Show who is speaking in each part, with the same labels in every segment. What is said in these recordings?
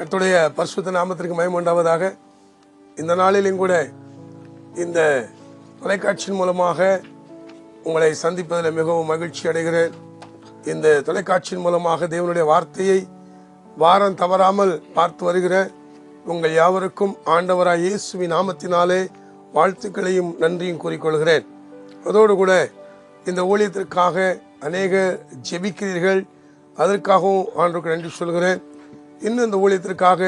Speaker 1: கத்துடைய பரிசுத்த நாமத்திற்கு மயம் உண்டாவதாக. இந்த நாளிலும் கூட இந்த தொலைக்காட்சியின் மூலமாக உங்களை சந்திப்பதில் மிகவும் மகிழ்ச்சி அடைகிறேன். இந்த தொலைக்காட்சியின் மூலமாக தேவனுடைய வார்த்தையை வாரம் தவறாமல் பார்த்து வருகிறேன். உங்கள் யாவருக்கும் ஆண்டவராய் இயேசுவி நாமத்தினாலே வாழ்த்துக்களையும் நன்றியும் கூறிக்கொள்கிறேன். அதோடு கூட இந்த ஊழியத்திற்காக அநேக ஜெபிக்கிறீர்கள். அதற்காகவும் ஆண்டுக்கு நன்றி சொல்கிறேன். இன்னும் இந்த ஊழியத்திற்காக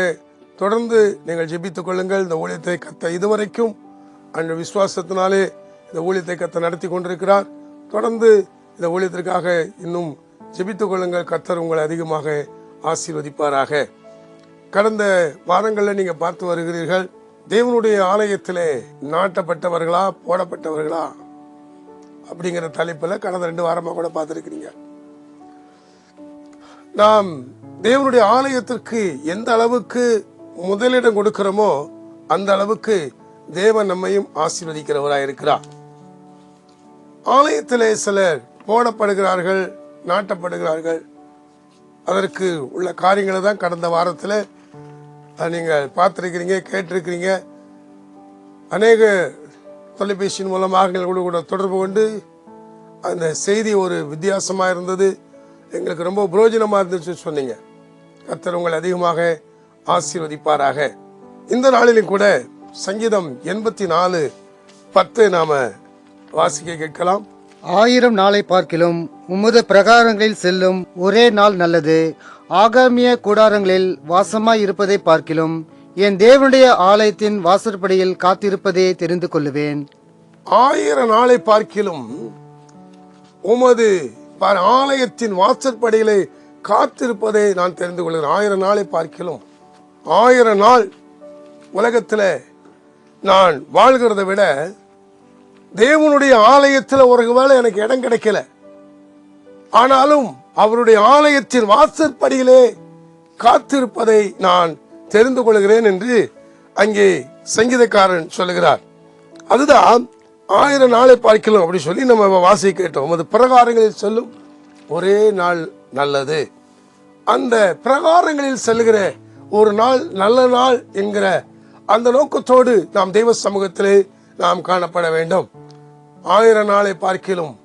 Speaker 1: தொடர்ந்து நீங்கள் ஜெபித்துக் கொள்ளுங்கள். இந்த ஊழியத்தை கத்த இதுவரைக்கும் அந்த விசுவாசத்தினாலே இந்த ஊழியத்தை கத்த நடத்தி கொண்டிருக்கிறார். தொடர்ந்து இந்த ஊழியத்திற்காக இன்னும் ஜெபித்துக் கொள்ளுங்கள். கத்தர் உங்களை அதிகமாக ஆசீர்வதிப்பாராக. கடந்த வாரங்களில் நீங்கள் பார்த்து வருகிறீர்கள் தேவனுடைய ஆலயத்திலே நாட்டப்பட்டவர்களா போடப்பட்டவர்களா அப்படிங்கிற தலைப்பில் கடந்த ரெண்டு வாரமாக கூட பார்த்துருக்கிறீங்க. நாம் தேவனுடைய ஆலயத்திற்கு எந்த அளவுக்கு முதலிடம் கொடுக்கிறோமோ அந்த அளவுக்கு தேவன் நம்மையும் ஆசீர்வதிக்கிறவராய் இருக்கிறார். ஆலயத்தில் சிலர் போடப்படுகிறார்கள் நாட்டப்படுகிறார்கள். அதற்கு உள்ள காரியங்களை தான் கடந்த வாரத்தில் நீங்கள் பார்த்துருக்கிறீங்க கேட்டிருக்கிறீங்க. அநேக தொலைபேசியின் மூலமாக எங்களோடு கூட தொடர்பு கொண்டு அந்த செய்தி ஒரு வித்தியாசமாக இருந்தது. எங்களுக்கு ரொம்ப புரோஜனமாக இருந்துச்சு சொன்னீங்க. கர்த்தர் உங்களை அதிகமாக ஆசீர்வதிப்பாராக. இந்த நாளிலும் கூட சங்கீதம் எண்பத்தி நாலு பத்து நாம வாசிக்க கேட்கலாம்.
Speaker 2: ஆயிரம் நாளை பார்க்கிலும் உமது பிரகாரங்களில் செல்லும் ஒரே நாள் நல்லது. ஆகாமிய கூடாரங்களில் வாசமாய் இருப்பதை பார்க்கிலும் என் தேவனுடைய ஆலயத்தின் வாசற்படியில் காத்திருப்பதே தெரிந்து கொள்ளுவேன்.
Speaker 1: ஆயிரம் நாளை பார்க்கிலும் உமது ஆலயத்தின் வாசற்படியிலே காத்திருப்பதை நான் தெரிந்து கொள்கிறேன். ஆயிரம் நாளை பார்க்கிலும் ஆயிரம் நாள் உலகத்தில் நான் வாழ்கிறத விட தேவனுடைய ஆலயத்தில் ஒரு வேலை எனக்கு இடம் கிடைக்கல. ஆனாலும் அவருடைய ஆலயத்தின் வாசற்படியிலே காத்திருப்பதை நான் தெரிந்து கொள்கிறேன் என்று அங்கே சங்கீதக்காரன் சொல்லுகிறார். அதுதான் ஆயிரம் நாளை பார்க்கலாம் அப்படி சொல்லி நம்ம வாசி கேட்டோம். அது பிரகாரங்களில் சொல்லும் ஒரே நாள் நல்லது. அந்த பிரகாரங்களில் செல்கிற ஒரு நாள் நல்ல நாள் என்கிற அந்த நோக்கத்தோடு நாம் தெய்வ சமூகத்திலே நாம் காணப்பட வேண்டும். ஆயிரம் நாளை பார்க்கிலும்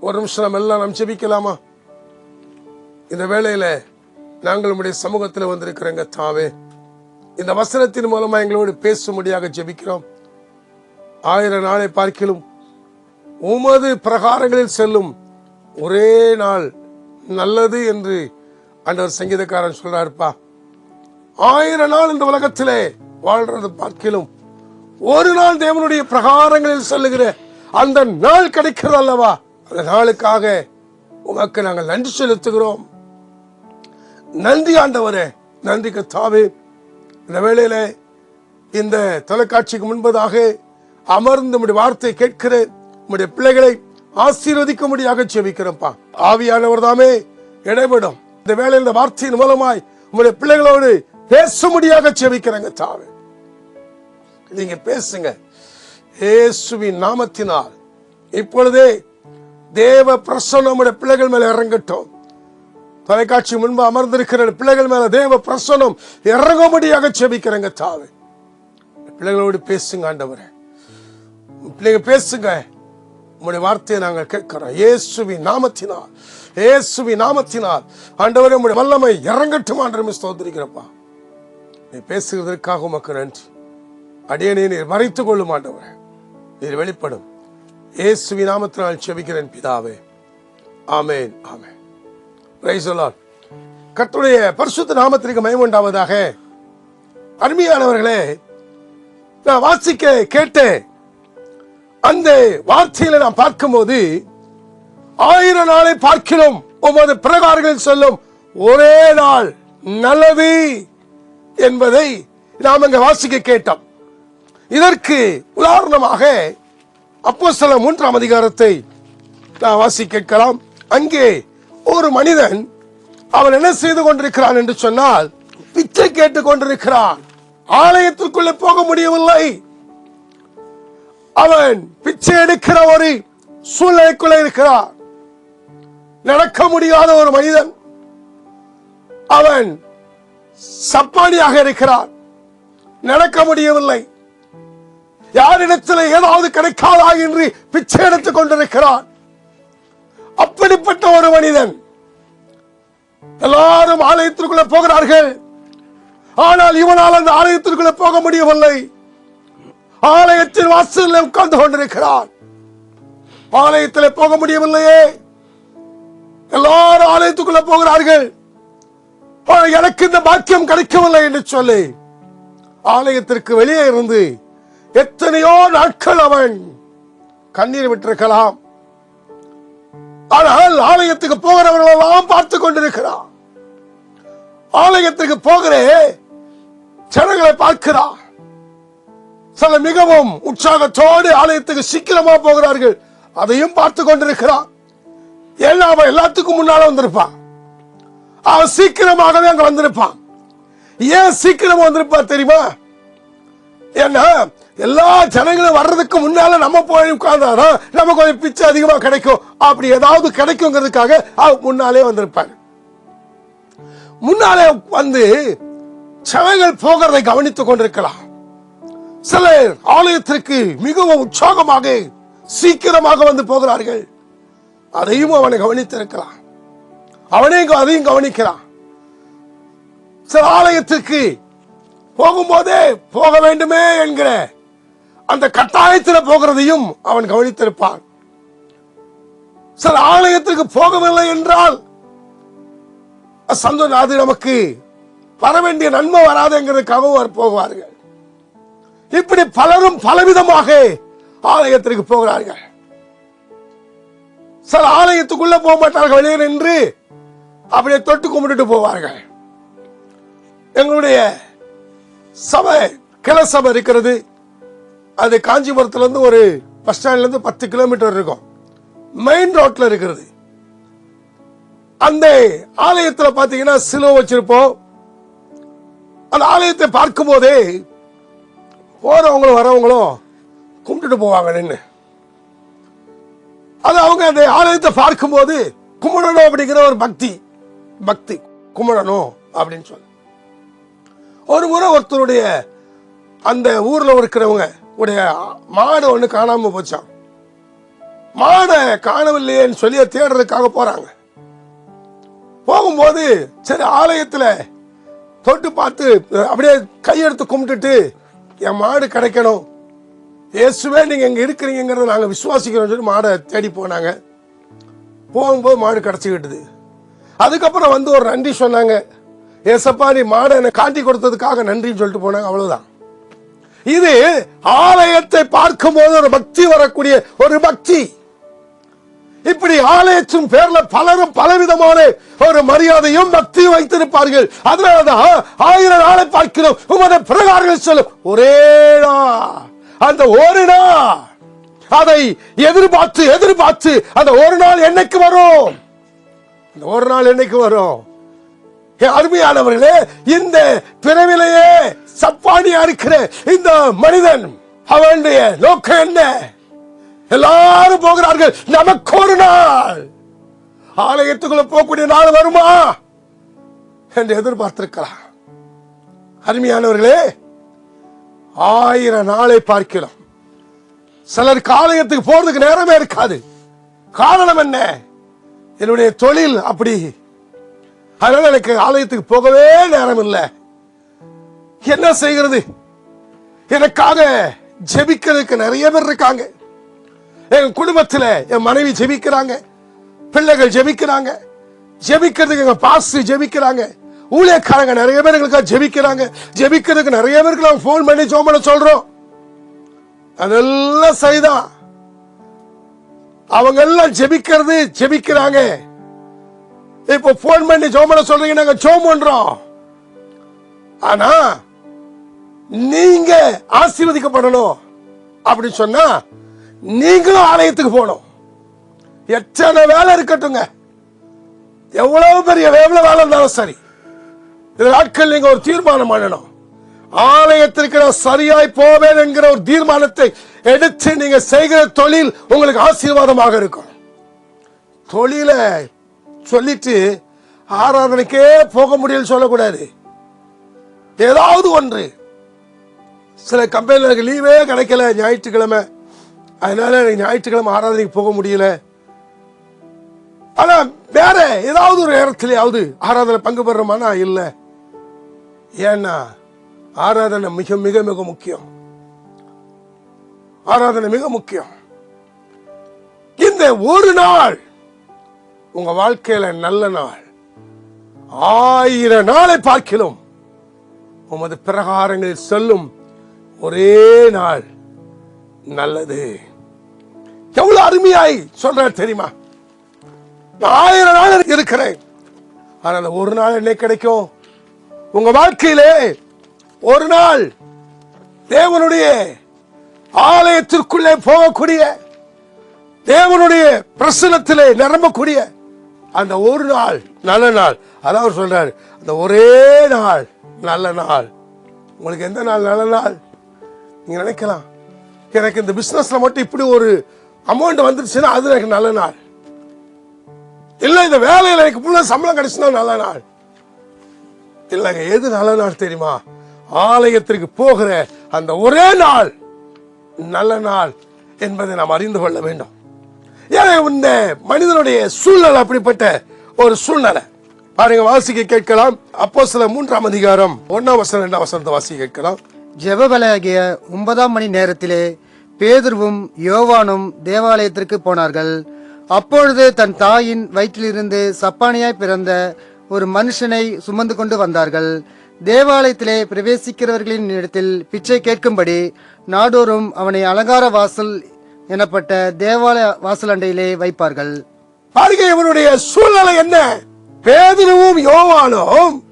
Speaker 1: ஒரு நிமிஷம் நம்ம எல்லாம் நாம் ஜெபிக்கலாமா? இந்த வேளையில நாங்கள் உம்முடைய சமூகத்தில் வந்திருக்கிறோங்க தாவே. இந்த வசனத்தின் மூலமா எங்களோடு பேசும்படியாக ஜெபிக்கிறோம். ஆயிரம் நாளை பார்க்கிலும் உமது பிரகாரங்களில் செல்லும் ஒரே நாள் நல்லது என்று ஆண்டவர் சங்கீதக்காரன் சொல்றாருப்பா. ஆயிரம் நாள் இந்த உலகத்திலே வாழ்றது பார்க்கிலும் ஒரு நாள் தேவனுடைய பிரகாரங்களில் செல்லுகிற அந்த நாள் கிடைக்கிறது அல்லவா? அந்த நாளுக்காக உமக்கு நாங்கள் நன்றி செலுத்துகிறோம். நன்றி ஆண்டவரே நன்றி கத்தாவே இந்த வேளையில இந்த தொலைக்காட்சிக்கு முன்பதாக அமர்ந்து உடைய வார்த்தை கேட்கிற உடைய பிள்ளைகளை ஆசீர்வதிக்கும்படியாக ஜெபிக்கிறோம்ப்பா. ஆவியானவர் தாமே இடைபடும். இந்த வேலை இந்த வார்த்தையின் மூலமாய் உங்களுடைய பிள்ளைகளோடு பேசும்படியாக ஜெபிக்கிறேங்க தாவே. நீங்க பேசுங்க. இயேசுவின் நாமத்தினால். இப்பொழுதே தேவ பிரசன்னம் நம்முடைய பிள்ளைகள் மேல இறங்கட்டும். தொலைக்காட்சி முன்பு அமர்ந்திருக்கிற பிள்ளைகள் மேல தேவ பிரசன்னம் இறங்கும்படியாக ஜெபிக்கிறேங்க தாவே. பிள்ளைகளோடு பேசுங்க ஆண்டவரே. பிள்ளைங்க பேசுங்க. உங்களுடைய வார்த்தையை நாங்கள் கேட்கிறோம். இயேசுவி நாமத்தினால் இயேசுவி நாமத்தினால். ஆண்டவரே உங்களுடைய வல்லமை இறங்கட்டும் ஆண்டு ஸ்தோத்திரிக்கிறப்பா. நீ பேசுகிறதற்காக உமக்கு நன்றி. அடியனை நீர் மறைத்துக் கொள்ளும் ஆண்டவரே. நீர் வெளிப்படும். இயேசுவி நாமத்தினால் செபிக்கிறேன் பிதாவே. ஆமேன் ஆமேன். பிரைஸ் கத்துடைய பரிசுத்த நாமத்திற்கு மயமுண்டாவதாக அருமையானவர்களே நான் வாசிக்க கேட்டேன். அந்த வார்த்தையில நாம் பார்க்கும்போது ஆயிரம் நாளை பார்க்கிறோம். உமது பிரகாரங்களில் சொல்லும் ஒரே நாள் நல்லது என்பதை நாம் அங்க வாசிக்க கேட்டோம். இதற்கு உதாரணமாக அப்போ சில மூன்றாம் அதிகாரத்தை நான் வாசி கேட்கலாம். அங்கே ஒரு மனிதன் அவன் என்ன செய்து கொண்டிருக்கிறான் என்று சொன்னால் பிச்சை கேட்டுக் கொண்டிருக்கிறான். ஆலயத்திற்குள்ளே போக முடியவில்லை. அவன் பிச்சை எடுக்கிற ஒரு சூழ்நிலைக்குள்ள இருக்கிறார் நடக்க முடியாத ஒரு மனிதன். அவன் சப்பானியாக இருக்கிறான். நடக்க முடியவில்லை. யாரிடத்தில் ஏதாவது கிடைக்காதா என்று பிச்சை எடுத்துக் கொண்டிருக்கிறான். அப்படிப்பட்ட ஒரு மனிதன். எல்லாரும் ஆலயத்திற்குள்ள போகிறார்கள். ஆனால் இவனால் அந்த ஆலயத்திற்குள்ள போக முடியவில்லை. ஆலயத்தின் வாசலில் உட்கார்ந்து கொண்டிருக்கிறார். ஆலயத்தில் போக முடியவில்லையே. எல்லாரும் ஆலயத்துக்குள்ள போகிறார்கள். எனக்கு இந்த பாக்கியம் கிடைக்கவில்லை என்று சொல்லி ஆலயத்திற்கு வெளியே இருந்து எத்தனையோ நாட்கள் அவன் கண்ணீர் விட்டிருக்கலாம். ஆனால் ஆலயத்துக்கு போகிறவர்கள் எல்லாம் பார்த்து கொண்டிருக்கிறான் ஆலயத்துக்கு போகிற ஜனங்களை பார்க்கிறான் சில மிகவும் உற்சாகத்தோடு ஆலயத்துக்கு சீக்கிரமா போகிறார்கள். அதையும் பார்த்து கொண்டிருக்கிறான் ஏன்னா அவன் எல்லாத்துக்கும் முன்னால வந்திருப்பான் அவன் சீக்கிரமாகவே அங்க வந்திருப்பான் ஏன் சீக்கிரமா வந்திருப்பான் தெரியுமா? ஏன்னா எல்லா ஜனங்களும் வர்றதுக்கு முன்னால நம்ம போய் உட்கார்ந்தாதான் நமக்கு கொஞ்சம் பிச்சை அதிகமா கிடைக்கும். அப்படி ஏதாவது கிடைக்குங்கிறதுக்காக அவன் முன்னாலே வந்திருப்பாங்க முன்னாலே வந்து ஜனங்கள் போகிறதை கவனித்துக் கொண்டிருக்கலாம். சிலர் ஆலயத்திற்கு மிகவும் உற்சாகமாக சீக்கிரமாக வந்து போகிறார்கள். அதையும் அவனை கவனித்திருக்கிறான் அவனே அதையும் கவனிக்கிறான். சில ஆலயத்திற்கு போகும்போதே போக வேண்டுமே என்கிற அந்த கட்டாயத்தில் போகிறதையும் அவன் கவனித்திருப்பான். சில ஆலயத்திற்கு போகவில்லை என்றால் சந்தோஷம் நமக்கு வர வேண்டிய நன்மை வராதுங்கிறதுக்காகவும் அவர் போவார்கள். இப்படி பலரும் பலவிதமாக ஆலயத்திற்கு போகிறார்கள். சில ஆலயத்துக்குள்ள போக மாட்டார்கள் வெளியே நின்று அப்படியே தொட்டு கும்பிட்டுட்டு போவார்கள். எங்களுடைய சபை கிள சபை இருக்கிறது. அது காஞ்சிபுரத்துல இருந்து ஒரு பஸ் ஸ்டாண்ட்லேருந்து பத்து கிலோமீட்டர் இருக்கும். மெயின் ரோட்ல இருக்கிறது. அந்த ஆலயத்தில் பார்த்தீங்கன்னா சிலுவை வச்சிருப்போம். அந்த ஆலயத்தை பார்க்கும் போதே போறவங்களும் வரவங்களும் கும்பிட்டுட்டு போவாங்க நின்று அது அவங்க அந்த ஆலயத்தை பார்க்கும்போது கும்பிடணும் அப்படிங்கிற ஒரு பக்தி பக்தி கும்பிடணும் அப்படின்னு சொல்லி. ஒரு முறை ஒருத்தருடைய அந்த ஊர்ல இருக்கிறவங்க உடைய மாடு ஒண்ணு காணாம போச்சான் மாடை காணவில்லையேன்னு சொல்லி தேடுறதுக்காக போறாங்க. போகும்போது சரி ஆலயத்துல தொட்டு பார்த்து அப்படியே கையெடுத்து கும்பிட்டுட்டு என் மாடு கிடைக்கணும். இயேசுவே நீங்க இங்கே இருக்கிறீங்கிறத நாங்கள் விசுவாசிக்கிறோம் சொல்லி மாடை தேடி போனாங்க. போகும்போது மாடு கிடச்சிக்கிட்டுது அதுக்கப்புறம் வந்து ஒரு நன்றி சொன்னாங்க. ஏசப்பா நீ மாடை என்னை காட்டி கொடுத்ததுக்காக நன்றின்னு சொல்லிட்டு போனாங்க. அவ்வளவுதான். இது ஆலயத்தை பார்க்கும்போது ஒரு பக்தி வரக்கூடிய ஒரு பக்தி. இப்படி ஆலயச்சும் பேர்ல பலரும் பலவிதமான ஒரு மரியாதையும் பக்தியும் வைத்திருப்பார்கள். அதனாலதான் ஆயிரம் நாளை பார்க்கிறோம். உமது பிரகாரங்கள் சொல்லும் ஒரே அந்த ஒரு நாள். அதை எதிர்பார்த்து எதிர்பார்த்து அந்த ஒரு நாள் என்னைக்கு வரும்? அந்த ஒரு நாள் என்னைக்கு வரும்? அருமையானவர்களே இந்த பிறவிலேயே சப்பானியா இருக்கிற இந்த மனிதன் அவனுடைய நோக்கம் என்ன? எல்லாரும் போகிறார்கள். நமக்கு ஒரு நாள். ஆலயத்துக்குள்ள போகக்கூடிய நாள் வருமா? என்று எதிர்பார்த்திருக்கலாம். அருமையானவர்களே ஆயிரம் நாளை பார்க்கிறோம். சிலருக்கு ஆலயத்துக்கு போறதுக்கு நேரமே இருக்காது. காரணம் என்ன? என்னுடைய தொழில் அப்படி. அதனால எனக்கு ஆலயத்துக்கு போகவே நேரம் இல்லை. என்ன செய்கிறது? எனக்காக ஜெபிக்கிறதுக்கு நிறைய பேர் இருக்காங்க. என் குடும்பத்துல என் மனைவி ஜெபிக்கிறாங்க. பிள்ளைகள் ஜெபிக்கிறாங்க. ஜெபிக்கிறதுக்கு எங்க பாஸ் ஜெபிக்கிறாங்க. ஊழியக்காரங்க நிறைய பேர் எங்களுக்காக ஜெபிக்கிறாங்க. ஜெபிக்கிறதுக்கு நிறைய பேருக்கு நாங்க போன் பண்ணி ஜோமன சொல்றோம். அதெல்லாம் சரிதான். அவங்க எல்லாம் ஜெபிக்கிறது ஜெபிக்கிறாங்க. இப்போ போன் பண்ணி ஜோமன சொல்றீங்க நாங்க ஜோம் பண்றோம். ஆனா நீங்க ஆசீர்வதிக்கப்படணும். அப்படின்னு சொன்னா நீங்களும் ஆலயத்துக்கு போகணும். எத்தனை வேலை இருக்கட்டுங்க எவ்வளவு பெரிய எவ்வளவு வேலை இருந்தாலும் சரி. இந்த நாட்கள் நீங்க ஒரு தீர்மானம் பண்ணணும். ஆலயத்திற்கு நான் சரியாய் போவேன் என்கிற ஒரு தீர்மானத்தை எடுத்து நீங்க செய்கிற தொழில் உங்களுக்கு ஆசீர்வாதமாக இருக்கும். தொழில சொல்லிட்டு ஆராதனைக்கே போக முடியல சொல்லக்கூடாது. ஏதாவது ஒன்று. சில கம்பெனிகளுக்கு லீவே கிடைக்கல ஞாயிற்றுக்கிழமை. அதனால எனக்கு ஞாயிற்றுக்கிழமை ஆராதனைக்கு போக முடியல. ஆனா வேற ஏதாவது ஒரு நேரத்திலேயாவது ஆராதனை பங்கு பெறமானா இல்ல. ஏன்னா ஆராதனை மிக மிக மிக முக்கியம். ஆராதனை மிக முக்கியம். இந்த ஒரு நாள் உங்க வாழ்க்கையில நல்ல நாள். ஆயிரம் நாளை பார்க்கிலும் உமது பிரகாரங்களில் சொல்லும் ஒரே நாள் நல்லது. எவ்வளவு அருமையாய் சொல்ற தெரியுமா? நான் ஆயிரம் நாள் இருக்கிறேன். ஆனால் ஒரு நாள் என்ன கிடைக்கும். உங்க வாழ்க்கையிலே ஒரு நாள் தேவனுடைய ஆலயத்திற்குள்ளே போகக்கூடிய தேவனுடைய பிரசனத்திலே நிரம்பக்கூடிய அந்த ஒரு நாள் நல்ல நாள். அதான் அவர் சொல்றாரு. அந்த ஒரே நாள் நல்ல நாள். உங்களுக்கு எந்த நாள் நல்ல நாள்? நீங்க நினைக்கலாம். எனக்கு இந்த பிசினஸ்ல மட்டும் இப்படி ஒரு அமௌண்ட் வந்துருச்சுன்னா அது எனக்கு நல்ல நாள். இல்ல இந்த வேலையில எனக்கு புள்ள சம்பளம் கிடைச்சுன்னா நல்ல நாள். இல்லைங்க எது நல்ல நாள் தெரியுமா? ஆலயத்திற்கு போகிற அந்த ஒரே நாள் நல்ல நாள் என்பதை நாம் அறிந்து கொள்ள வேண்டும். ஏன்னா இந்த மனிதனுடைய சூழ்நிலை அப்படிப்பட்ட ஒரு சூழ்நிலை. பாருங்க வாசிக்க கேட்கலாம். அப்போ சில மூன்றாம் அதிகாரம் ஒன்னாம் வசனம் ரெண்டாம் வசனத்தை வாசிக்க கேட்கலாம்.
Speaker 2: ஜெபபலையாகிய ஒன்பதாம் மணி நேரத்திலே பேதுருவும் யோவானும் தேவாலயத்திற்கு போனார்கள். அப்பொழுது தன் தாயின் வயிற்றிலிருந்து சப்பானியாய் பிறந்த ஒரு மனுஷனை சுமந்து கொண்டு வந்தார்கள். தேவாலயத்திலே பிரவேசிக்கிறவர்களின் இடத்தில் பிச்சை கேட்கும்படி நாடோறும் அவனை அலங்கார வாசல் எனப்பட்ட தேவாலய வாசல் அண்டையிலே வைப்பார்கள்.
Speaker 1: பாருங்க இவனுடைய சூழ்நிலை என்ன? பேதுருவும் யோவானும்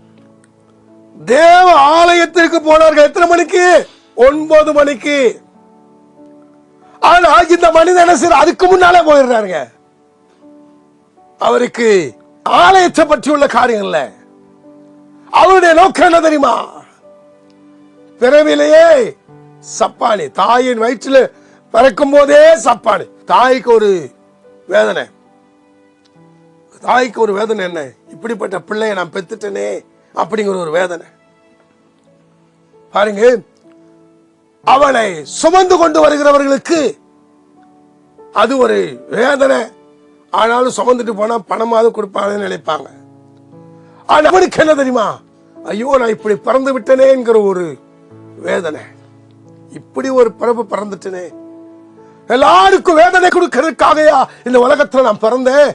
Speaker 1: தேவ ஆலயத்திற்கு போனார்கள். எத்தனை மணிக்கு? ஒன்பது மணிக்கு. ஆனா இந்த மனிதன் என்ன செய்யற அதுக்கு முன்னாலே போயிடுறாருங்க. அவருக்கு ஆலயத்தை பற்றி காரியம் இல்ல. அவருடைய நோக்கம் என்ன தெரியுமா? பிறவிலேயே சப்பானி. தாயின் வயிற்றில் பிறக்கும் போதே சப்பானி. தாய்க்கு ஒரு வேதனை. தாய்க்கு ஒரு வேதனை என்ன? இப்படிப்பட்ட பிள்ளையை நான் பெத்துட்டேனே அப்படிங்கிற ஒரு வேதனை. பாருங்க அவனை சுமந்து கொண்டு வருகிறவர்களுக்கு அது ஒரு வேதனை. ஆனாலும் சுமந்துட்டு போனா பணமாவது கொடுப்பாங்கன்னு நினைப்பாங்க. ஆனா அவனுக்கு என்ன தெரியுமா? ஐயோ நான் இப்படி பிறந்து விட்டனே என்கிற ஒரு வேதனை. இப்படி ஒரு பிறப்பு பிறந்துட்டனே. எல்லாருக்கும் வேதனை கொடுக்கிறதுக்காகயா இந்த உலகத்துல நான் பிறந்தேன்?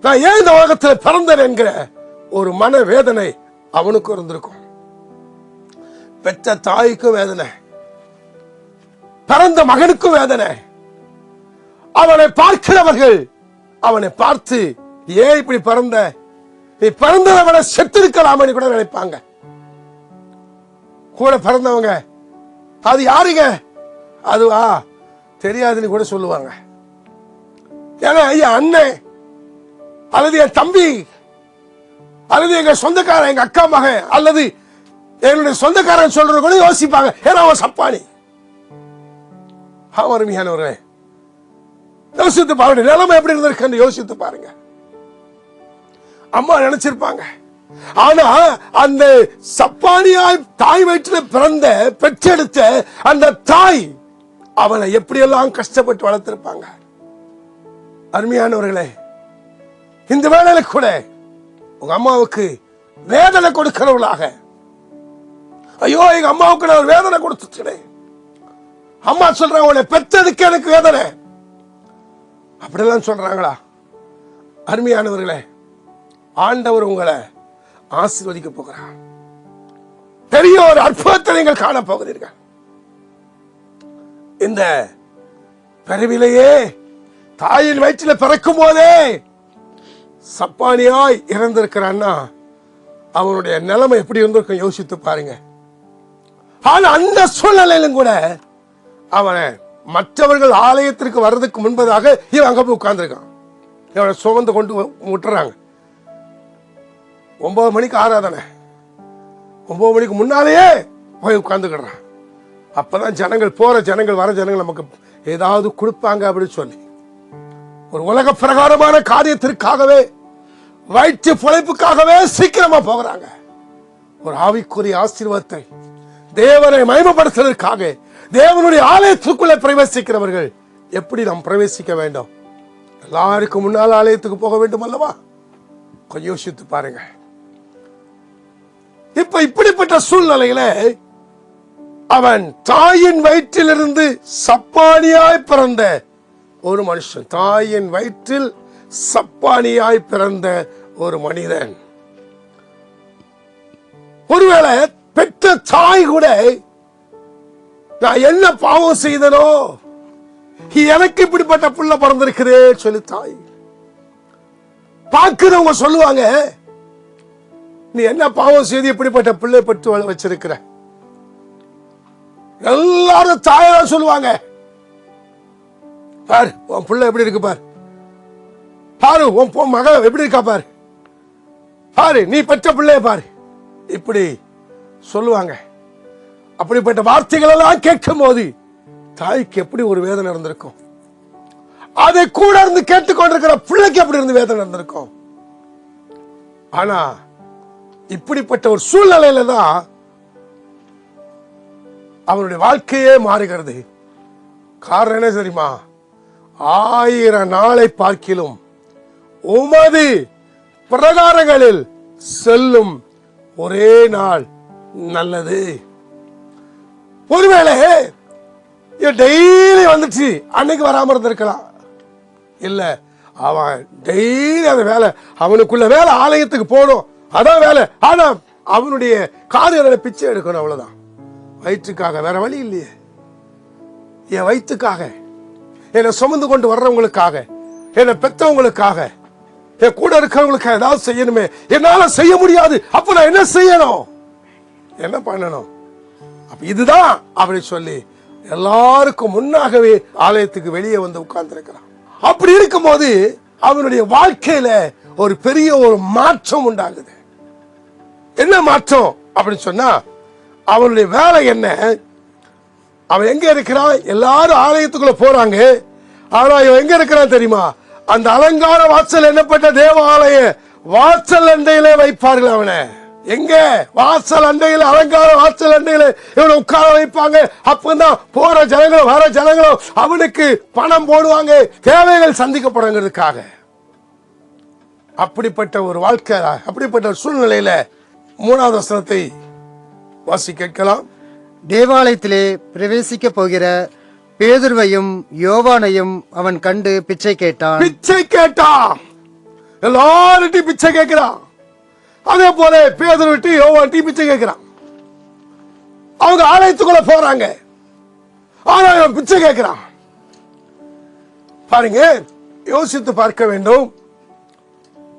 Speaker 1: நான் ஏன் இந்த உலகத்துல பிறந்தேன் என்கிற ஒரு மன வேதனை அவனுக்கும் இருந்திருக்கும். பெற்ற தாய்க்கும் வேதனை. பிறந்த மகனுக்கும் வேதனை. அவனை பார்க்கிறவர்கள் அவனை பார்த்து ஏன் இப்படி பிறந்த? நீ பிறந்தவனை விட கூட நினைப்பாங்க. கூட பிறந்தவங்க அது யாருங்க? அதுவா தெரியாதுன்னு கூட சொல்லுவாங்க. ஏன்னா ஐயா அண்ணன். அல்லது என் தம்பி. அல்லது எங்க சொந்தக்காரன் எங்க அக்கா மகன். அல்லது என்னுடைய சொந்தக்காரன் சொல்றது கூட யோசிப்பாங்க. ஏன்னா அவன் சப்பானி. அருமையானவர்களே யோசித்து பாருங்க நிலைமை எப்படி இருந்திருக்கு யோசித்து பாருங்க. அம்மா நினைச்சிருப்பாங்க. ஆனா அந்த சப்பானியாய் தாய் வயிற்றில் பிறந்த பெற்றெடுத்த அந்த தாய் அவனை எப்படியெல்லாம் கஷ்டப்பட்டு வளர்த்திருப்பாங்க? அருமையானவர்களே இந்த வேலையில கூட உங்க அம்மாவுக்கு வேதனை கொடுக்கிறவளாக. ஐயோ எங்க அம்மாவுக்கு நான் ஒரு வேதனை கொடுத்துட்டேன். அம்மா சொல்றாங்க உன்னை பெத்ததுக்கு எனக்கு வேதனை. அப்படிலாம் சொல்றாங்களா? அருமையானவர்களே ஆண்டவர் உங்களை ஆசீர்வதிக்க போகிறார். பெரிய ஒரு அற்புதத்தை நீங்கள் காண போகிறீர்கள். இந்த பிறவிலேயே தாயின் வயிற்றில் பிறக்கும் போதே சப்பானியாய் இறந்திருக்கிறான்னா அவனுடைய நிலைமை எப்படி இருந்திருக்கும் யோசித்து பாருங்க. ஆனா அந்த சூழ்நிலையிலும் கூட அவனை மற்றவர்கள் ஆலயத்திற்கு வர்றதுக்கு முன்பதாக இவன் அங்க போய் உட்கார்ந்துருக்கான். இவனை சுமந்து கொண்டு விட்டுறாங்க ஒன்பது மணிக்கு ஆராதனை. ஒன்பது மணிக்கு முன்னாலேயே போய் உட்காந்துக்கிடுறான் அப்பதான் ஜனங்கள் போற ஜனங்கள் வர ஜனங்கள் நமக்கு ஏதாவது கொடுப்பாங்க அப்படின்னு சொல்லி. ஒரு உலக பிரகாரமான காரியத்திற்காகவே வயிற்று பிழைப்புக்காகவே சீக்கிரமா போகிறாங்க. ஒரு ஆவிக்குரிய ஆசீர்வாதத்தை தேவனை மயமப்படுத்துவதற்காக தேவனுடைய ஆலயத்துக்குள்ளே பிரவேசிக்கிறவர்கள் எப்படி நாம் பிரவேசிக்க வேண்டும்? எல்லாருக்கும் முன்னால் ஆலயத்துக்கு போக வேண்டும் அல்லவா? கொஞ்சம் யோசித்து பாருங்க இப்ப இப்படிப்பட்ட சூழ்நிலையில அவன் தாயின் வயிற்றிலிருந்து சப்பானியாய் பிறந்த ஒரு மனுஷன் தாயின் வயிற்றில் சப்பானியாய் பிறந்த ஒரு மனிதன். ஒருவேளை பெற்ற தாய் கூட நான் என்ன பாவம் செய்தனோ எனக்கு இப்படிப்பட்ட புள்ள பிறந்திருக்குதே சொல்லி தாய். பார்க்கிறவங்க சொல்லுவாங்க நீ என்ன பாவம் செய்து இப்படிப்பட்ட பிள்ளை பெற்று வச்சிருக்கிற? எல்லாரும் தாயா சொல்லுவாங்க பாரு உன் பிள்ளை எப்படி இருக்கு பாரு? பாரு உன் மகள் எப்படி இருக்கா பாரு? பாரு நீ பெற்ற பிள்ளைய பாரு. இப்படி சொல்லுவாங்க. அப்படிப்பட்ட வார்த்தைகள் எல்லாம் கேட்கும் போது தாய்க்கு எப்படி ஒரு வேதனை இருந்திருக்கும்? அதை கூட இருந்து கேட்டுக்கொண்டிருக்கிற பிள்ளைக்கு எப்படி இருந்து வேதனை இருந்திருக்கும்? ஆனா இப்படிப்பட்ட ஒரு சூழ்நிலையில தான் அவனுடைய வாழ்க்கையே மாறுகிறது. காரணம் என்ன தெரியுமா? ஆயிரம் நாளை பார்க்கிலும் உமது பிரகாரங்களில் செல்லும் ஒரே நாள் நல்லது. ஒருவேளை டெய்லி வந்துச்சு அன்னைக்கு வராம இருந்திருக்கலாம். இல்ல அவன் டெய்லி அந்த வேலை அவனுக்குள்ள வேலை ஆலயத்துக்கு போகணும். அதான் வேலை. ஆனா அவனுடைய காரியங்களை பிச்சை எடுக்கணும் அவ்வளவுதான். வயிற்றுக்காக வேற வழி இல்லையே. என் வயிற்றுக்காக என்னை சுமந்து கொண்டு வர்றவங்களுக்காக என்னை பெற்றவங்களுக்காக என் கூட இருக்கிறவங்களுக்காக ஏதாவது செய்யணுமே. என்னால செய்ய முடியாது. அப்ப நான் என்ன செய்யணும்? என்ன பண்ணணும்? அப்ப இதுதான் அப்படி சொல்லி எல்லாருக்கும் முன்னாகவே ஆலயத்துக்கு வெளியே வந்து உட்கார்ந்து அப்படி இருக்கும்போது அவனுடைய வாழ்க்கையில ஒரு பெரிய ஒரு மாற்றம் உண்டாகுது. என்ன மாற்றம் அப்படின்னு சொன்னா அவனுடைய வேலை என்ன? அவன் எங்க இருக்கிறான்? எல்லாரும் ஆலயத்துக்குள்ள போறாங்க. ஆனா இவன் எங்க இருக்கிறான் தெரியுமா? அந்த அலங்கார வாசல் என்னப்பட்ட தேவாலய வாசல் அண்டையிலே வைப்பார்கள் அவனை. எங்க? வாசல் அண்டையில அலங்கார வாசல் அண்டையில இவனை உட்கார வைப்பாங்க. அப்பதான் போற ஜனங்களும் வர ஜனங்களும் அவனுக்கு பணம் போடுவாங்க. தேவைகள் சந்திக்கப்படுங்கிறதுக்காக. அப்படிப்பட்ட ஒரு வாழ்க்கை அப்படிப்பட்ட சூழ்நிலையில மூணாவது வசனத்தை வாசி கேட்கலாம்.
Speaker 2: தேவாலயத்திலே பிரவேசிக்க போகிற பேதுருவையும் யோவானையும் அவன் கண்டு பிச்சை கேட்டான்.
Speaker 1: பிச்சை கேட்டான். எல்லார்ட்டையும் பிச்சை கேட்கிறான். அதே போல பேதர் விட்டு யோவான்ட்டி பிச்சை கேட்கிறான். அவங்க ஆலயத்துக்குள்ள போறாங்க. ஆனா பிச்சை கேட்கிறான். பாருங்க யோசித்து பார்க்க வேண்டும்.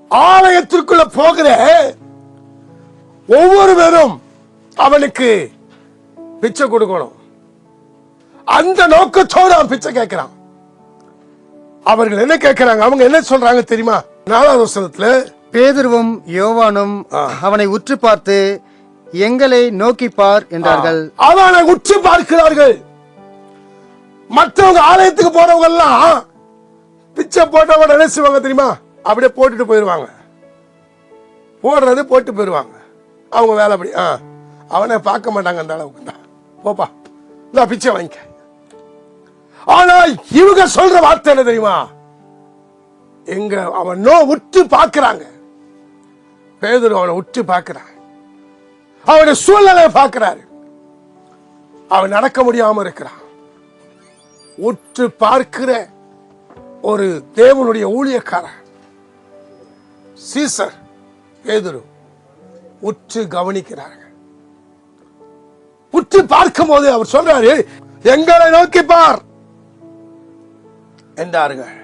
Speaker 1: ஆலயத்திற்குள்ள போகிற ஒவ்வொருவரும் அவனுக்கு பிச்சை கொடுக்கணும். அந்த நோக்கத்தோடு அவன் பிச்சை கேட்கிறான். அவர்கள் என்ன கேட்கிறாங்க? அவங்க என்ன சொல்றாங்க தெரியுமா? நாலாவது வசனத்துல
Speaker 2: பேதுருவும் யோவானும் அவனை உற்று பார்த்து எங்களை நோக்கி பார் என்றார்கள்.
Speaker 1: அவனை உற்று பார்க்கிறார்கள். மற்றவங்க ஆலயத்துக்கு போறவங்க எல்லாம் பிச்சை போட்டவங்க என்ன செய்வாங்க தெரியுமா? அப்படியே போட்டுட்டு போயிருவாங்க. போடுறது போட்டு போயிருவாங்க. அவங்க வேலை அப்படி ஆ. அவனை பார்க்க மாட்டாங்க அந்த அளவுக்கு. தான் போப்பா. இந்த பிச்சை வாங்கிக்க. ஆனா இவங்க சொல்ற வார்த்தை என்ன தெரியுமா? எங்க அவன் நோ உற்று பார்க்கறாங்க. பேதுரு அவனை உற்று பார்க்கிறான் அவனுடைய சூழ்நிலையை பார்க்கிறாரு. அவன் நடக்க முடியாம இருக்கிறான். உற்று பார்க்கிற ஒரு தேவனுடைய ஊழியக்காரன் சீசர் பேதுரு உற்று கவனிக்கிறார்கள். உற்று பார்க்கும் போது அவர் சொல்றாரு எங்களை நோக்கி பார் என்றார்கள்.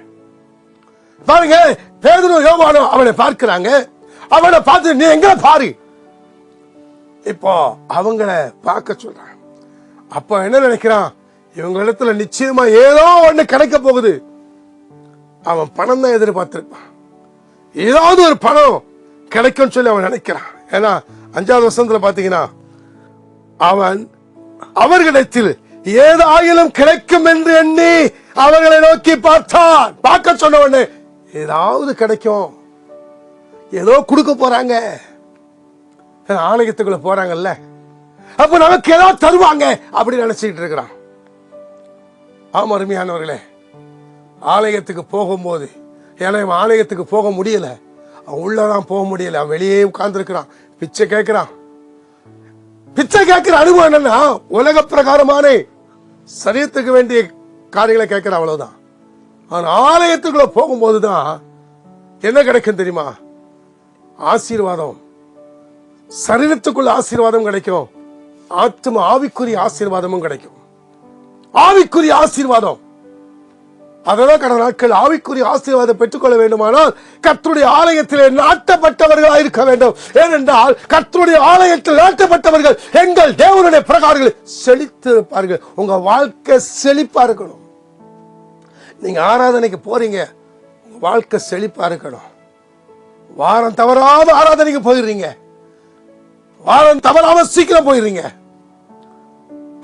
Speaker 1: பாருங்க பேதுரு யோவானோ அவனை பார்க்கிறாங்க. அவனை பார்த்து நீ எங்க பாரு? இப்போ அவங்கள பார்க்க சொல்றான் அப்ப என்ன நினைக்கிறான்? இவங்களிடத்துல நிச்சயமா ஏதோ ஒண்ணு கிடைக்க போகுது. அவன் பணம் தான் எதிர்பார்த்திருப்பான். ஏதாவது ஒரு பணம் கிடைக்கும்னு சொல்லி அவன் நினைக்கிறான். ஏன்னா அஞ்சாவது வருஷத்துல பாத்தீங்கன்னா அவன் அவர்களிடத்தில் ஏதாயிலும் கிடைக்கும் என்று எண்ணி அவர்களை நோக்கி பார்த்தான். பார்க்க சொன்ன உடனே ஏதாவது கிடைக்கும். ஏதோ கொடுக்க போறாங்க. ஆலயத்துக்குள்ள போறாங்கல்ல. அப்ப நமக்கு ஏதோ தருவாங்க அப்படின்னு நினைச்சிட்டு இருக்கிறான். ஆமா அருமையானவர்களே. ஆலயத்துக்கு போகும்போது ஏன்னா இவன் ஆலயத்துக்கு போக முடியல. அவன் உள்ளதான் போக முடியல. அவன் வெளியே உட்கார்ந்துருக்கிறான். பிச்சை கேட்கிறான். பிச்சை கேட்கிற அனுபவம் என்னன்னா உலக பிரகாரமான சரீரத்துக்கு வேண்டிய காரியங்களை கேட்கிற அவ்வளவுதான். ஆனா ஆலயத்துக்குள்ள போகும்போதுதான் என்ன கிடைக்கும் தெரியுமா? ஆசீர்வாதம். சரீரத்துக்குள்ள ஆசீர்வாதம் கிடைக்கும். ஆத்ம ஆவிக்குரிய ஆசீர்வாதமும் கிடைக்கும். ஆவிக்குரிய ஆசீர்வாதம். அதனால் கடந்த நாட்கள் ஆவிக்குரிய ஆசீர்வாதம் பெற்றுக்கொள்ள வேண்டுமானால் கத்தருடைய ஆலயத்திலே நாட்டப்பட்டவர்களாக இருக்க வேண்டும். ஏனென்றால் கத்தருடைய ஆலயத்தில் நாட்டப்பட்டவர்கள் எங்கள் தேவனுடைய பிரகாரங்கள் செழித்து இருப்பார்கள் உங்க வாழ்க்கை செழிப்பா இருக்கணும். நீங்க ஆராதனைக்கு போறீங்க. உங்க வாழ்க்கை செழிப்பா இருக்கணும். வாரம் தவறாத ஆராதனைக்கு போயிடுறீங்க. வாரம் தவறாம சீக்கிரம் போயிடுறீங்க.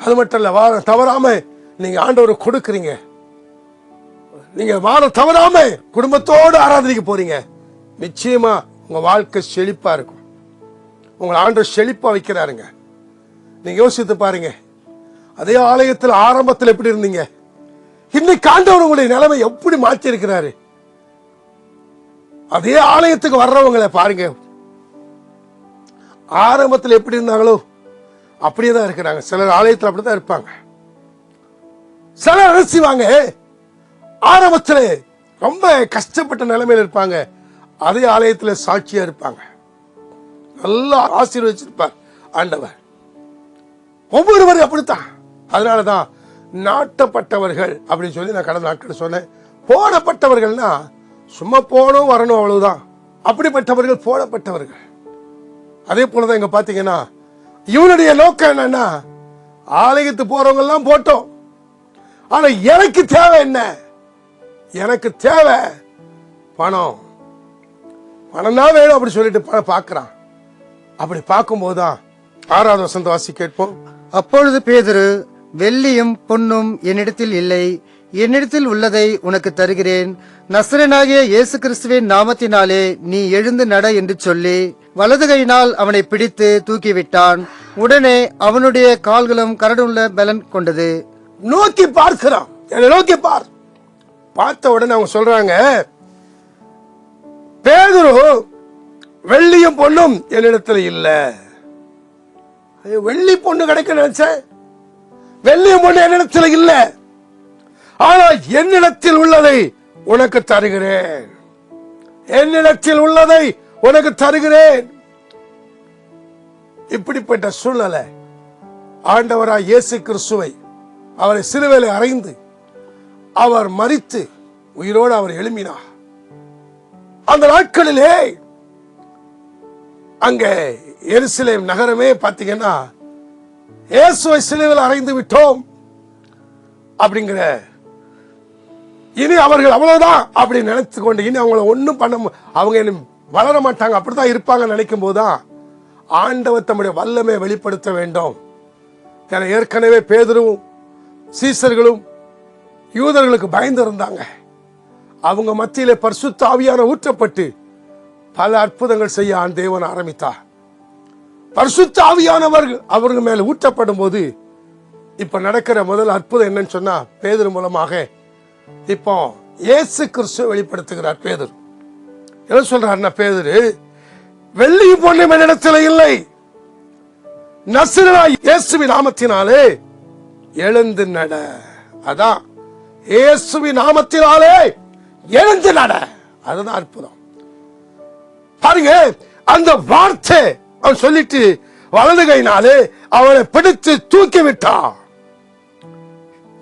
Speaker 1: அது மட்டும் இல்ல வாரம் தவறாம நீங்க ஆண்டவரை கொடுக்குறீங்க. நீங்க வாரம் தவறாம குடும்பத்தோடு ஆராதனைக்கு போறீங்க. நிச்சயமா உங்க வாழ்க்கை செழிப்பா இருக்கும். உங்களை ஆண்டவர் செழிப்பா வைக்கிறாருங்க. நீங்க யோசித்து பாருங்க. அதே ஆலயத்தில் ஆரம்பத்தில் எப்படி இருந்தீங்க? இன்னைக்கு ஆண்டவர் உங்களுடைய நிலைமை எப்படி மாற்றி இருக்கிறாரு அதே ஆலயத்துக்கு வர்றவங்களை பாருங்க. ஆரம்பத்தில் எப்படி இருந்தாங்களோ அப்படியே தான் இருக்கிறாங்க. சிலர் ஆலயத்தில் அப்படிதான் இருப்பாங்க. சிலர் அரசிவாங்க ஆரம்பத்தில் ரொம்ப கஷ்டப்பட்ட நிலைமையில இருப்பாங்க. அதே ஆலயத்தில் சாட்சியா இருப்பாங்க. நல்லா ஆசீர்வதிச்சிருப்பார் ஆண்டவர். ஒவ்வொருவரும் அப்படித்தான். அதனாலதான் நாட்டப்பட்டவர்கள் அப்படின்னு சொல்லி நான் கடந்த நாட்கள் சொன்னேன். போடப்பட்டவர்கள்னா சும்மா போனோம் வரணும் அவ்வளவுதான். அப்படிப்பட்டவர்கள் போடப்பட்டவர்கள். அதே போலதான் இங்க பாத்தீங்கன்னா இவனுடைய நோக்கம் என்னன்னா ஆலயத்து போறவங்க எல்லாம் போட்டோம். ஆனா எனக்கு தேவை என்ன? எனக்கு தேவை பணம். பணம் தான் வேணும் அப்படி சொல்லிட்டு பணம் பார்க்கறான் அப்படி பார்க்கும்போதுதான் ஆறாவது வசந்த வாசி கேட்போம்.
Speaker 2: அப்பொழுது பேதரு வெள்ளியும் பொன்னும் என்னிடத்தில் இல்லை. என்னிடத்தில் உள்ளதை உனக்கு தருகிறேன். நசரனாகிய இயேசு கிறிஸ்துவின் நாமத்தினாலே நீ எழுந்து நட என்று சொல்லி வலது கையினால் அவனை பிடித்து தூக்கிவிட்டான். உடனே அவனுடைய கால்களும் கரடுள்ள பலன் கொண்டது.
Speaker 1: நோக்கி பார்க்கிறான். என்னை நோக்கி பார். பார்த்த உடனே அவங்க சொல்றாங்க பேதுரு வெள்ளியும் பொண்ணும் என்னிடத்துல இல்ல. ஐயோ, வெள்ளி பொண்ணு கிடைக்க நினைச்சேன். வெள்ளியும் பொண்ணு என்னிடத்துல இல்லை. ஆனால் என்னிடத்தில் உள்ளதை உனக்கு தருகிறேன். என்னிடத்தில் உள்ளதை உனக்கு தருகிறேன். இப்படிப்பட்ட சூழ்நிலை ஆண்டவராய் இயேசு கிறிஸ்துவை அவரை சிறுவேலை அறைந்து அவர் மறித்து உயிரோடு அவர் எழும்பினார். அந்த நாட்களிலே அங்கே எருசலேம் நகரமே பார்த்தீங்கன்னா இயேசுவை சிலுவில் அறைந்து விட்டோம் அப்படிங்கிற இனி அவர்கள் அவ்வளவுதான் அப்படி நினைச்சு கொண்டு இனி அவங்கள ஒண்ணும் பண்ண அவங்க வளர மாட்டாங்க அப்படித்தான் இருப்பாங்க நினைக்கும் போதுதான் ஆண்டவர் தம்முடைய வல்லமை வெளிப்படுத்த வேண்டும். என ஏற்கனவே பேதரும் சீசர்களும் யூதர்களுக்கு பயந்து இருந்தாங்க. அவங்க மத்தியிலே பரிசுத்த ஆவியான ஊற்றப்பட்டு பல அற்புதங்கள் செய்ய ஆண் தேவன் ஆரம்பித்தார். பரிசுத்த ஆவியானவர்கள் அவர்கள் மேல ஊற்றப்படும் போது இப்ப நடக்கிற முதல் அற்புதம் என்னன்னு சொன்னா பேதர் மூலமாக இப்போ இயேசு கிறிஸ்து வெளிப்படுத்துகிறார் பேதர். என்ன சொல்றாருன்னா பேதர் வெள்ளி பொண்ணு என்னிடத்தில் இல்லை. நசுரா இயேசுவி நாமத்தினாலே எழுந்து நட. அதான் இயேசுவி நாமத்தினாலே எழுந்து நட. அதுதான் அற்புதம். பாருங்க அந்த வார்த்தை அவன் சொல்லிட்டு வலது கையினாலே அவனை பிடித்து தூக்கி விட்டான்.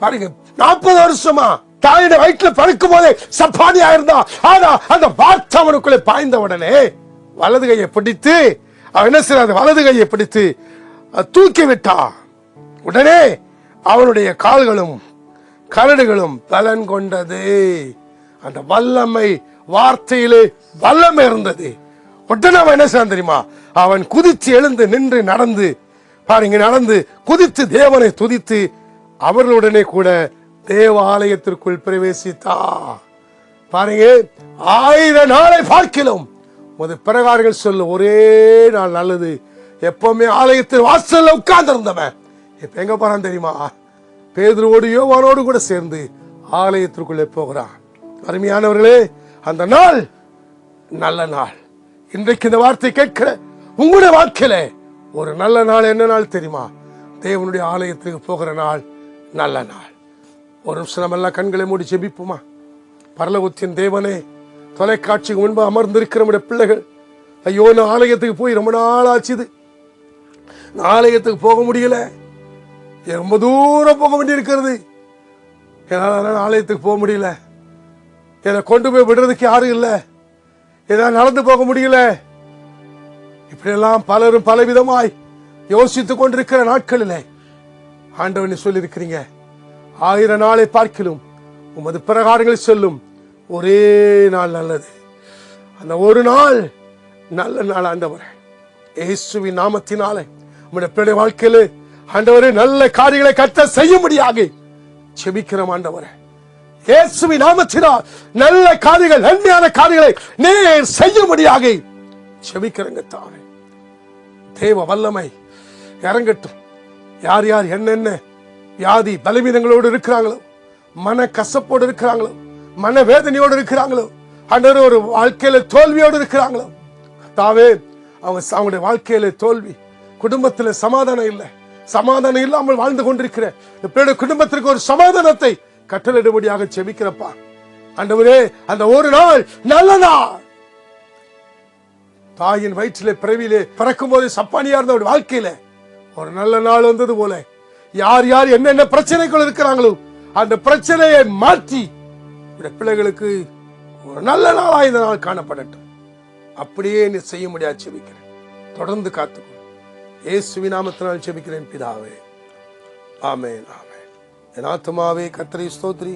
Speaker 1: பாருங்க நாற்பது வருஷமா தாயோட வயிற்றுல பறக்கும் போதே சப்பானியா இருந்தான் ஆனா அந்த வார்த்தை அவனுக்குள்ளே பாய்ந்த உடனே வலது கையை பிடித்து அவன் என்ன செய்ய வலது கையை பிடித்து தூக்கி விட்டான். உடனே அவனுடைய கால்களும் கரடுகளும் பலன் கொண்டது. அந்த வல்லமை வார்த்தையிலே வல்லமை இருந்தது. உடனே அவன் என்ன செய்தான் தெரியுமா? அவன் குதித்து எழுந்து நின்று நடந்து பாருங்க நடந்து குதித்து தேவனை துதித்து அவர்களுடனே கூட தேவாலயத்திற்குள் பிரவேசித்தா. பாருங்க ஆயிரம் நாளை பார்க்கலாம் உமது பிறகார்கள் சொல்ல ஒரே நாள் நல்லது. எப்பவுமே ஆலயத்தில் வாசல்ல உட்கார்ந்து இருந்தவன் இப்ப எங்க போறான் தெரியுமா? பேதுருவோடு யோவானோடு கூட சேர்ந்து ஆலயத்திற்குள்ளே போகிறான். அருமையானவர்களே அந்த நாள் நல்ல நாள். இன்றைக்கு இந்த வார்த்தை கேட்கிற உங்களுடைய வாழ்க்கையில ஒரு நல்ல நாள் என்ன நாள் தெரியுமா? தேவனுடைய ஆலயத்துக்கு போகிற நாள் நல்ல நாள். ஒரு நிமிஷம் நம்ம எல்லாம் கண்களை மூடி ஜெபிப்போமா? பரலகுத்தின் தேவனே தொலைக்காட்சிக்கு முன்பு அமர்ந்திருக்கிற நம்முடைய பிள்ளைகள் ஐயோ நான் ஆலயத்துக்கு போய் ரொம்ப நாள் ஆச்சுது நான் ஆலயத்துக்கு போக முடியல. ரொம்ப தூரம் போக வேண்டியிருக்கிறது. என்னால் ஆலயத்துக்கு போக முடியல. என்னை கொண்டு போய் விடுறதுக்கு யாரும் இல்லை. என்னால் நடந்து போக முடியல. இப்படியெல்லாம் பலரும் பலவிதமாய் யோசித்துக் கொண்டிருக்கிற நாட்களில் ஆண்டவன் சொல்லியிருக்கிறீங்க. ஆயிர நாளை பார்க்கிலும் உமது பிரகாரங்களை சொல்லும் ஒரே நாள் நல்லது. அந்த ஒரு நாள் நல்ல நாள் ஆண்டவரே. இயேசுவின் நாமத்தினாலே உம்முடைய பிள்ளை வாழ்க்கையில் ஆண்டவரே நல்ல காரியங்களை கத்த செய்யும்படியாக செபிக்கிறோம் ஆண்டவரே. இயேசுவின் நாமத்தினால் நல்ல காரியங்கள் நன்மையான காரியங்களை நேர் செய்யும்படியாக செபிக்கிறங்க தாவே தேவ வல்லமை இறங்கட்டும். யார் யார் என்னென்ன வியாதி பலவீனங்களோடு இருக்கிறாங்களோ மன கசப்போடு இருக்கிறாங்களோ மன வேதனையோடு இருக்கிறாங்களோ அன்றர் ஒரு வாழ்க்கையில தோல்வியோடு இருக்கிறாங்களோ தாவே அவங்க அவங்களுடைய வாழ்க்கையில தோல்வி குடும்பத்துல சமாதானம் இல்லை சமாதானம் இல்லாமல் வாழ்ந்து கொண்டிருக்கிற இப்படியோட குடும்பத்திற்கு ஒரு சமாதானத்தை கட்டளிடும்படியாக செபிக்கிறப்பா. அண்டவரே அந்த ஒரு நாள் நல்ல நாள். தாயின் வயிற்றிலே பிறவியிலே பிறக்கும் போது சப்பானியா இருந்த ஒரு வாழ்க்கையில ஒரு நல்ல நாள் வந்தது போல யார் யார் என்னென்ன பிரச்சனைகள் இருக்கிறாங்களோ அந்த பிரச்சனையை மாற்றி பிள்ளைகளுக்கு ஒரு நல்ல நாளாக இந்த நாள் காணப்படட்டும். அப்படியே நீ செய்ய முடியாது செபிக்கிறேன். தொடர்ந்து காத்துக்கணும் ஏசுவி நாமத்தினால் செபிக்கிறேன் பிதாவே. ஆமேன் ஆமேன். என் ஆத்துமாவே ஸ்தோத்ரி.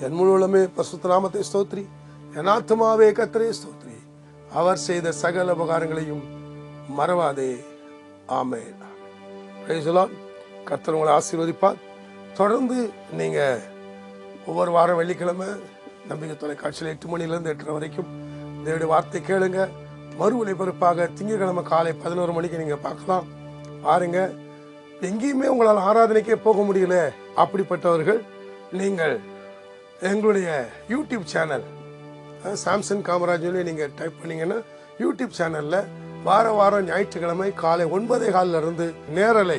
Speaker 1: என் முழுவலமே பசுத்த நாமத்தை ஸ்தோத்ரி. என் ஆத்துமாவே ஸ்தோத்ரி. அவர் செய்த சகல உபகாரங்களையும் மறவாதே. ஆமேன் ஆமென். கர்த்தர் உங்களை ஆசீர்வதிப்பார். தொடர்ந்து நீங்கள் ஒவ்வொரு வாரம் வெள்ளிக்கிழமை நம்பிக்கை தொலைக்காட்சியில் எட்டு மணிலேருந்து எட்டரை வரைக்கும் தேவடைய வார்த்தை கேளுங்க. மறு ஒளிபரப்பாக திங்கட்கிழமை காலை பதினோரு மணிக்கு நீங்கள் பார்க்கலாம். பாருங்க எங்கேயுமே உங்களால் ஆராதனைக்கே போக முடியல. அப்படிப்பட்டவர்கள் நீங்கள் எங்களுடைய யூடியூப் சேனல் சாம்சங் காமராஜ்னு நீங்கள் டைப் பண்ணிங்கன்னா யூடியூப் சேனலில் வார வாரம் ஞாயிற்றுக்கிழமை காலை ஒன்பதே காலில் இருந்து நேரலை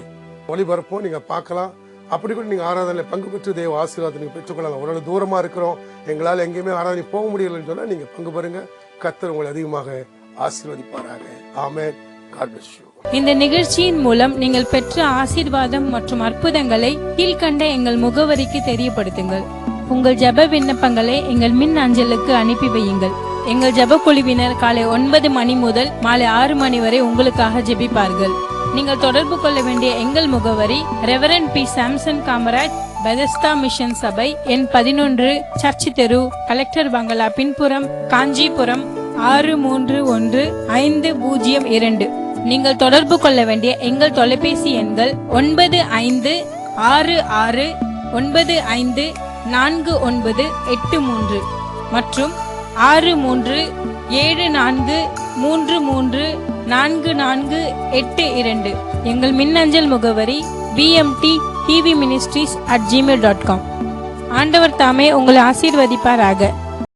Speaker 1: ஒளிபரப்பும் நீங்கள் பார்க்கலாம். அப்படி கூட நீங்கள் ஆராதனையில் பங்கு பெற்று தேவ ஆசீர்வாதம் நீங்கள் பெற்றுக்கொள்ளலாம். ஒரு தூரமாக இருக்கிறோம் எங்களால் எங்கேயுமே ஆராதனை போக முடியலன்னு சொன்னால் நீங்கள் பங்கு பெறுங்க. கத்தர் உங்களை அதிகமாக ஆசீர்வதிப்பாராக. ஆமே காட் bless
Speaker 3: இந்த நிகழ்ச்சியின் மூலம் நீங்கள் பெற்ற ஆசீர்வாதம் மற்றும் அற்புதங்களை கீழ்கண்ட எங்கள் முகவரிக்கு தெரியப்படுத்துங்கள். உங்கள் ஜெப விண்ணப்பங்களை எங்கள் மின் அஞ்சலுக்கு அனுப்பி வையுங்கள். எங்கள் ஜெப குழுவினர் காலை ஒன்பது மணி முதல் மாலை ஆறு மணி வரை உங்களுக்காக ஜெபிப்பார்கள். நீங்கள் தொடர்பு கொள்ள வேண்டிய எங்கள் முகவரி reverend P Samson Kamaraj Bethesda mission சபை எண் பதினொன்று சர்ச் தெரு கலெக்டர் பங்களா பின்புறம் காஞ்சிபுரம் ஆறு மூன்று ஒன்று ஐந்து பூஜ்ஜியம் இரண்டு. நீங்கள் தொடர்பு கொள்ள வேண்டிய எங்கள் தொலைபேசி எண்கள் ஒன்பது ஐந்து ஆறு ஆறு ஒன்பது ஐந்து நான்கு ஒன்பது எட்டு மூன்று. மற்றும் ஆறு மூன்று ஏழு நான்கு மூன்று மூன்று நான்கு நான்கு எட்டு இரண்டு. எங்கள் மின்னஞ்சல் முகவரி BMT TV ministries at Gmail dot com ஆண்டவர் தாமே உங்களை ஆசீர்வதிப்பாராக.